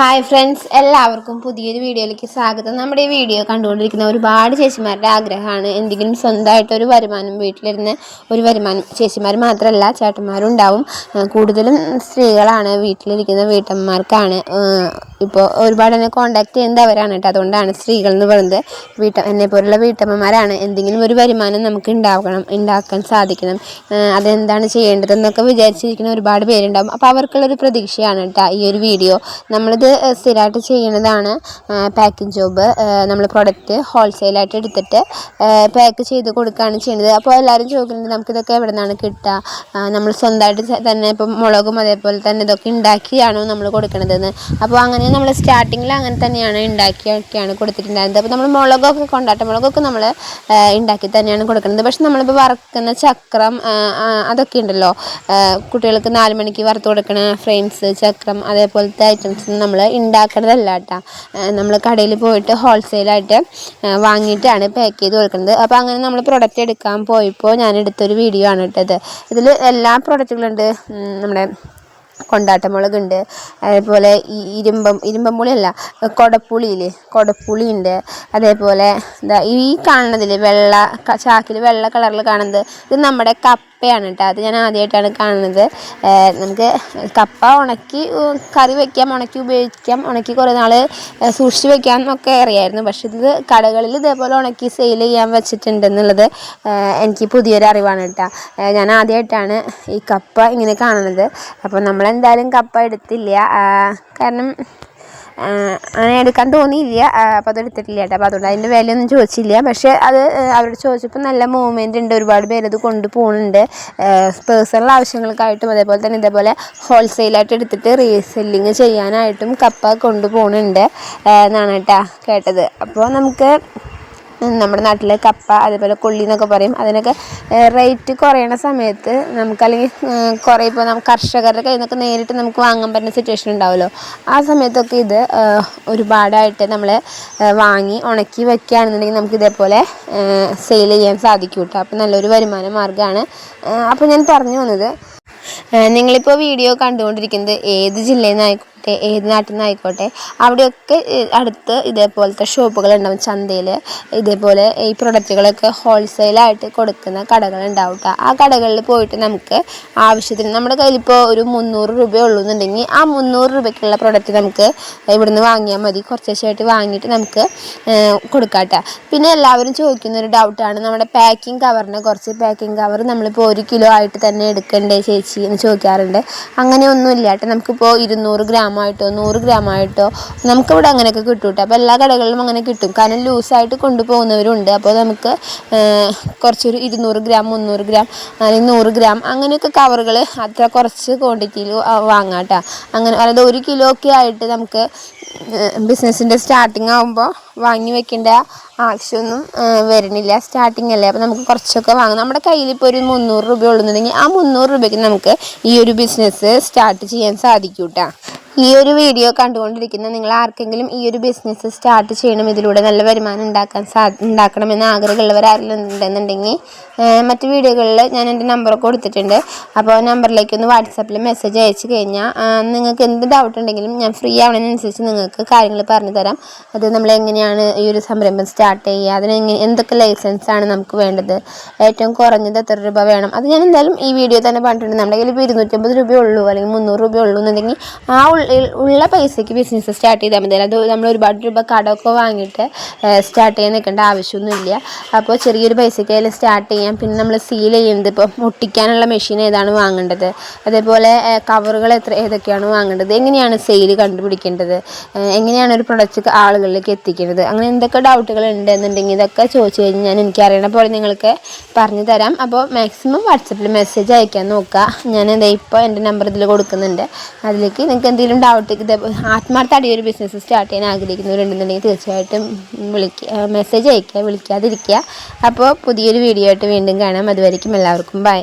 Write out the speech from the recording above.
Hi friends എല്ലാവർക്കും പുതിയൊരു വീഡിയോയിലേക്ക് സ്വാഗതം. നമ്മുടെ ഈ വീഡിയോ കണ്ടുകൊണ്ടിരിക്കുന്ന ഒരുപാട് ചേച്ചിമാരുടെ ആഗ്രഹമാണ് എന്തെങ്കിലും സ്വന്തമായിട്ട് ഒരു വരുമാനം വീട്ടിലിരുന്ന് ഒരു വരുമാനം ചേച്ചിമാർ മാത്രമല്ല ചേട്ടന്മാരും ഉണ്ടാവും കൂടുതലും സ്ത്രീകളാണ് വീട്ടിലിരിക്കുന്ന വീട്ടമ്മമാർക്കാണ് ഇപ്പോൾ ഒരുപാട് എന്നെ കോണ്ടാക്ട് ചെയ്യുന്നത് അവരാണ് കേട്ടോ. അതുകൊണ്ടാണ് സ്ത്രീകൾ എന്ന് പറയുന്നത്. വീട്ട എന്നെ പോലുള്ള വീട്ടമ്മമാരാണ് എന്തെങ്കിലും ഒരു വരുമാനം നമുക്ക് ഉണ്ടാക്കണം ഉണ്ടാക്കാൻ സാധിക്കണം. അതെന്താണ് ചെയ്യേണ്ടതെന്നൊക്കെ വിചാരിച്ചിരിക്കുന്ന ഒരുപാട് പേരുണ്ടാവും. അപ്പോൾ അവർക്കുള്ളൊരു പ്രതീക്ഷയാണ് കേട്ടോ ഈ ഒരു വീഡിയോ. നമ്മളിത് സ്ഥിരമായിട്ട് ചെയ്യുന്നതാണ് പാക്കിംഗ് ജോബ് നമ്മൾ പ്രൊഡക്റ്റ് ഹോൾസെയിലായിട്ട് എടുത്തിട്ട് പാക്ക് ചെയ്ത് കൊടുക്കുകയാണ് ചെയ്യുന്നത് അപ്പോൾ എല്ലാവരും ചോദിക്കുന്നുണ്ട് നമുക്കിതൊക്കെ എവിടെ നിന്നാണ് കിട്ടുക നമ്മൾ സ്വന്തമായിട്ട് തന്നെ ഇപ്പം മുളകും അതേപോലെ തന്നെ ഇതൊക്കെ ഉണ്ടാക്കിയാണോ നമ്മൾ കൊടുക്കണതെന്ന്. അപ്പോൾ അങ്ങനെ നമ്മൾ സ്റ്റാർട്ടിങ്ങിൽ അങ്ങനെ തന്നെയാണ് ഉണ്ടാക്കിയൊക്കെയാണ് കൊടുത്തിട്ടുണ്ടായിരുന്നത്. അപ്പോൾ നമ്മൾ മുളകൊക്കെ കൊണ്ടാട്ട മുളകൊക്കെ നമ്മൾ ഉണ്ടാക്കി തന്നെയാണ് കൊടുക്കുന്നത്. പക്ഷെ നമ്മളിപ്പോൾ വറുക്കുന്ന ചക്രം അതൊക്കെ ഉണ്ടല്ലോ കുട്ടികൾക്ക് നാല് മണിക്ക് വറുത്ത് കൊടുക്കണ ഫ്രെയിംസ് ചക്രം അതേപോലത്തെ ഐറ്റംസ് നമ്മൾ ഉണ്ടാക്കണതല്ല കേട്ടോ നമ്മൾ കടയിൽ പോയിട്ട് ഹോൾസെയിലായിട്ട് വാങ്ങിയിട്ടാണ് പാക്ക് ചെയ്ത് കൊടുക്കുന്നത് അപ്പോൾ അങ്ങനെ നമ്മൾ പ്രൊഡക്റ്റ് എടുക്കാൻ പോയപ്പോൾ ഞാൻ എടുത്തൊരു വീഡിയോ ആണ് ഇട്ടത്. ഇതിൽ എല്ലാ പ്രൊഡക്റ്റുകളുണ്ട് നമ്മുടെ കൊണ്ടാട്ടമുളകുണ്ട്. അതേപോലെ ഈ ഇരുമ്പം ഇരുമ്പമ്പുളിയല്ല കൊടപ്പുളിയില്ലേ കൊടപ്പുളി ഉണ്ട് അതേപോലെ എന്താ ഈ കാണുന്നതിൽ വെള്ള ചാക്കിൽ വെള്ള കളറിൽ കാണുന്നത് ഇത് നമ്മുടെ കപ്പയാണ് കേട്ടോ. അത് ഞാൻ ആദ്യമായിട്ടാണ് കാണുന്നത്. നമുക്ക് കപ്പ ഉണക്കി കറി വയ്ക്കാം ഉണക്കി ഉപയോഗിക്കാം. ഉണക്കി കുറേ നാൾ സൂക്ഷിച്ച് വയ്ക്കാം എന്നൊക്കെ അറിയായിരുന്നു. പക്ഷെ ഇത് കടകളിൽ ഇതേപോലെ ഉണക്കി സെയിൽ ചെയ്യാൻ വെച്ചിട്ടുണ്ടെന്നുള്ളത് എനിക്ക് പുതിയൊരു അറിവാണ് കേട്ടോ. ഞാൻ ആദ്യമായിട്ടാണ് ഈ കപ്പ ഇങ്ങനെ കാണുന്നത്. അപ്പോൾ നമ്മളെന്തായാലും കപ്പ എടുത്തില്ല. കാരണം അങ്ങനെ എടുക്കാൻ തോന്നിയില്ല. അപ്പോൾ അതെടുത്തിട്ടില്ല കേട്ടോ. അപ്പോൾ അതുകൊണ്ട് അതിന്റെ വിലയൊന്നും ചോദിച്ചില്ല. പക്ഷേ അത് അവരോട് ചോദിച്ചപ്പോൾ നല്ല മൂവ്മെന്റ് ഉണ്ട്. ഒരുപാട് പേര് അത് കൊണ്ടുപോകുന്നുണ്ട് പേഴ്സണൽ ആവശ്യങ്ങൾക്കായിട്ടും അതേപോലെ തന്നെ ഇതേപോലെ ഹോൾസെയിലായിട്ട് എടുത്തിട്ട് റീസെല്ലിങ് ചെയ്യാനായിട്ടും കപ്പ കൊണ്ടുപോകുന്നുണ്ട് എന്നാണ് കേട്ടോ കേട്ടത്. അപ്പോൾ നമുക്ക് നമ്മുടെ നാട്ടിലെ കപ്പ അതേപോലെ കൊള്ളി എന്നൊക്കെ പറയും. അതിനൊക്കെ റേറ്റ് കുറയണ സമയത്ത് നമുക്ക് അല്ലെങ്കിൽ കുറേ ഇപ്പോൾ നമുക്ക് കർഷകരുടെ കയ്യിൽ നിന്നൊക്കെ നേരിട്ട് നമുക്ക് വാങ്ങാൻ പറ്റുന്ന സിറ്റുവേഷൻ ഉണ്ടാവുമല്ലോ. ആ സമയത്തൊക്കെ ഇത് ഒരുപാടായിട്ട് നമ്മൾ വാങ്ങി ഉണക്കി വയ്ക്കുകയാണെന്നുണ്ടെങ്കിൽ നമുക്ക് ഇതേപോലെ സെയിൽ ചെയ്യാൻ സാധിക്കും കേട്ടോ. അപ്പോൾ നല്ലൊരു വരുമാന മാർഗമാണ്. അപ്പോൾ ഞാൻ പറഞ്ഞു വന്നത് നിങ്ങളിപ്പോൾ വീഡിയോ കണ്ടുകൊണ്ടിരിക്കുന്നത് ഏത് ജില്ലയിൽ നിന്നായിക്കോട്ടെ ഏത് നാട്ടിൽ നിന്നായിക്കോട്ടെ അവിടെയൊക്കെ അടുത്ത് ഇതേപോലത്തെ ഷോപ്പുകളുണ്ടാവും ചന്തയിൽ ഇതേപോലെ ഈ പ്രൊഡക്റ്റുകളൊക്കെ ഹോൾസെയിലായിട്ട് കൊടുക്കുന്ന കടകളുണ്ടാവും കേട്ടോ ആ കടകളിൽ പോയിട്ട് നമുക്ക് ആവശ്യത്തിന് നമ്മുടെ കയ്യിലിപ്പോൾ ഒരു മുന്നൂറ് രൂപ ഉള്ളൂ എന്നുണ്ടെങ്കിൽ ആ മുന്നൂറ് രൂപയ്ക്കുള്ള പ്രൊഡക്റ്റ് നമുക്ക് ഇവിടുന്ന് വാങ്ങിയാൽ മതി. കുറച്ചായിട്ട് വാങ്ങിയിട്ട് നമുക്ക് കൊടുക്കാം പിന്നെ എല്ലാവരും ചോദിക്കുന്ന ഒരു ഡൗട്ടാണ് നമ്മുടെ പാക്കിംഗ് കവറിനെ കുറച്ച് പാക്കിംഗ് കവർ നമ്മളിപ്പോൾ ഒരു കിലോ ആയിട്ട് തന്നെ എടുക്കണ്ടേ ചേച്ചി എന്ന് ചോദിക്കാറുണ്ട്. അങ്ങനെയൊന്നുമില്ല കേട്ടോ. നമുക്കിപ്പോൾ ഇരുന്നൂറ് ഗ്രാം ഗ്രാമായിട്ടോ നൂറ് ഗ്രാമായിട്ടോ നമുക്കിവിടെ അങ്ങനെയൊക്കെ കിട്ടും കേട്ടോ. അപ്പോൾ എല്ലാ കടകളിലും അങ്ങനെ കിട്ടും. കാരണം ലൂസായിട്ട് കൊണ്ടുപോകുന്നവരുണ്ട്. അപ്പോൾ നമുക്ക് കുറച്ചൊരു ഇരുന്നൂറ് ഗ്രാം മുന്നൂറ് ഗ്രാം അല്ലെങ്കിൽ നൂറ് ഗ്രാം അങ്ങനെയൊക്കെ കവറുകൾ അത്ര കുറച്ച് ക്വാണ്ടിറ്റിയിൽ വാങ്ങാം കേട്ടോ. അങ്ങനെ അതായത് ഒരു കിലോ ഒക്കെ ആയിട്ട് നമുക്ക് ബിസിനസ്സിന്റെ സ്റ്റാർട്ടിങ് ആകുമ്പോൾ വാങ്ങി വെക്കേണ്ട ആവശ്യമൊന്നും വരുന്നില്ല. സ്റ്റാർട്ടിങ് അല്ലേ? അപ്പോൾ നമുക്ക് കുറച്ചൊക്കെ വാങ്ങാം. നമ്മുടെ കയ്യിലിപ്പോൾ ഒരു മുന്നൂറ് രൂപ ഉള്ളുന്നുണ്ടെങ്കിൽ ആ മുന്നൂറ് രൂപയ്ക്ക് നമുക്ക് ഈ ഒരു ബിസിനസ് സ്റ്റാർട്ട് ചെയ്യാൻ സാധിക്കും കേട്ടോ ഈ ഒരു വീഡിയോ കണ്ടുകൊണ്ടിരിക്കുന്ന നിങ്ങൾ ആർക്കെങ്കിലും ഈ ഒരു ബിസിനസ് സ്റ്റാർട്ട് ചെയ്യണം ഇതിലൂടെ നല്ല വരുമാനം ഉണ്ടാക്കാൻ സാ ഉണ്ടാക്കണമെന്ന് ആഗ്രഹമുള്ളവർ മറ്റ് വീഡിയോകളിൽ ഞാൻ എന്റെ നമ്പർ കൊടുത്തിട്ടുണ്ട്. അപ്പോൾ ആ നമ്പറിലേക്ക് ഒന്ന് വാട്സാപ്പിൽ മെസ്സേജ് അയച്ചു കഴിഞ്ഞാൽ നിങ്ങൾക്ക് എന്ത് ഡൗട്ട് ഉണ്ടെങ്കിലും ഞാൻ ഫ്രീ ആവണതിനനുസരിച്ച് നിങ്ങൾക്ക് കാര്യങ്ങൾ പറഞ്ഞു തരാം. അത് നമ്മൾ എങ്ങനെയാണ് ഈ ഒരു സംരംഭം സ്റ്റാർട്ട് ചെയ്യുക അതിന് എന്തൊക്കെ ലൈസൻസ് ആണ് നമുക്ക് വേണ്ടത് ഏറ്റവും കുറഞ്ഞത് എത്ര രൂപ വേണം അത് ഞാൻ എന്തായാലും ഈ വീഡിയോ തന്നെ പറഞ്ഞിട്ടുണ്ട്. നമ്മുടെ കയ്യിൽ ഇപ്പോൾ ഇരുന്നൂറ്റമ്പത് രൂപയുള്ളൂ അല്ലെങ്കിൽ മുന്നൂറ് രൂപയുള്ളൂ എന്നുണ്ടെങ്കിൽ ആ ഉള്ള പൈസയ്ക്ക് ബിസിനസ് സ്റ്റാർട്ട് ചെയ്താൽ മതി. അത് നമ്മൾ ഒരുപാട് രൂപ കടമൊക്കെ വാങ്ങിയിട്ട് സ്റ്റാർട്ട് ചെയ്യാൻ നിൽക്കേണ്ട ആവശ്യമൊന്നുമില്ല അപ്പോൾ ചെറിയൊരു പൈസയ്ക്ക് അതിൽ സ്റ്റാർട്ട് ചെയ്യാം. പിന്നെ നമ്മൾ സീൽ ചെയ്യുന്നത് ഇപ്പോൾ ഒട്ടിക്കാനുള്ള മെഷീൻ ഏതാണ് വാങ്ങേണ്ടത്? അതേപോലെ കവറുകൾ എത്ര ഏതൊക്കെയാണ് വാങ്ങേണ്ടത്? എങ്ങനെയാണ് സെയിൽ കണ്ടുപിടിക്കേണ്ടത്? എങ്ങനെയാണ് ഒരു പ്രൊഡക്റ്റ് ആളുകളിലേക്ക് എത്തിക്കേണ്ടത്? അങ്ങനെ എന്തൊക്കെ ഡൗട്ടുകൾ ഉണ്ട് എന്നുണ്ടെങ്കിൽ ഇതൊക്കെ ചോദിച്ചു കഴിഞ്ഞാൽ ഞാൻ എനിക്ക് അറിയണ പോലെ നിങ്ങൾക്ക് പറഞ്ഞു തരാം. അപ്പോൾ മാക്സിമം വാട്സപ്പിൽ മെസ്സേജ് അയക്കാൻ നോക്കുക. ഞാൻ എന്താ ഇപ്പോൾ എന്റെ നമ്പർ ഇതിൽ കൊടുക്കുന്നുണ്ട്. അതിലേക്ക് നിങ്ങൾക്ക് എന്തെങ്കിലും എന്തെങ്കിലും ഡൗട്ട് ഇത് ആത്മാർത്ഥമായിട്ട് ഈ ഒരു ബിസിനസ് സ്റ്റാർട്ട് ചെയ്യാൻ ആഗ്രഹിക്കുന്നവരുണ്ടെന്നുണ്ടെങ്കിൽ തീർച്ചയായിട്ടും വിളിക്കുക മെസ്സേജ് അയയ്ക്കുക വിളിക്കാതിരിക്കുക അപ്പോൾ പുതിയൊരു വീഡിയോ ആയിട്ട് വീണ്ടും കാണാം. അതുവരേക്കും എല്ലാവർക്കും ബൈ